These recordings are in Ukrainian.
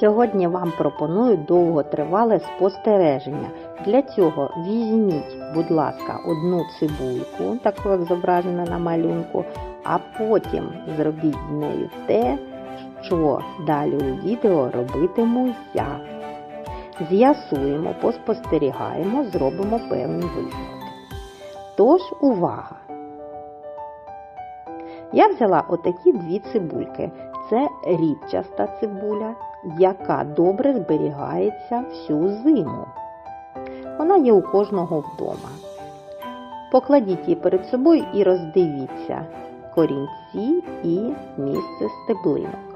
Сьогодні вам пропоную довготривале спостереження. Для цього візьміть, будь ласка, одну цибульку, таку як зображена на малюнку, а потім зробіть з нею те, що далі у відео робитиму я. З'ясуємо, поспостерігаємо, зробимо певні висновки. Тож, увага! Я взяла отакі дві цибульки. Це рідчаста цибуля, яка добре зберігається всю зиму. Вона є у кожного вдома. Покладіть її перед собою і роздивіться корінці і місце стеблинок.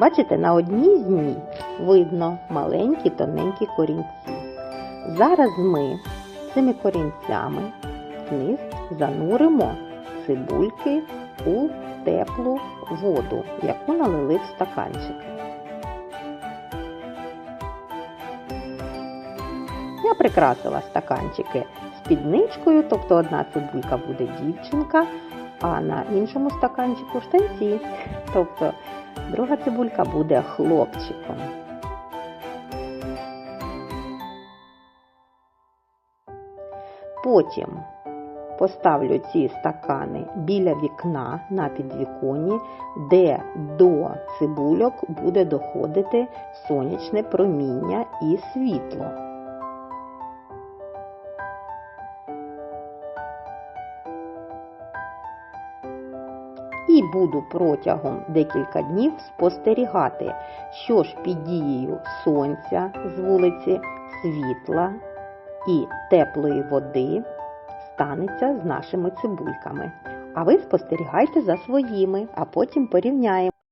Бачите, на одній з них видно маленькі тоненькі корінці. Зараз ми цими корінцями вниз зануримо цибульки у теплу воду, яку налили в стаканчики. Я прикрасила стаканчики спідничкою, тобто одна цибулька буде дівчинка, а на іншому стаканчику штанці, тобто друга цибулька буде хлопчиком. Потім поставлю ці стакани біля вікна на підвіконні, де до цибульок буде доходити сонячне проміння і світло. І буду протягом декілька днів спостерігати, що ж під дією сонця з вулиці, світла і теплої води станеться з нашими цибульками. А ви спостерігайте за своїми, а потім порівняємо.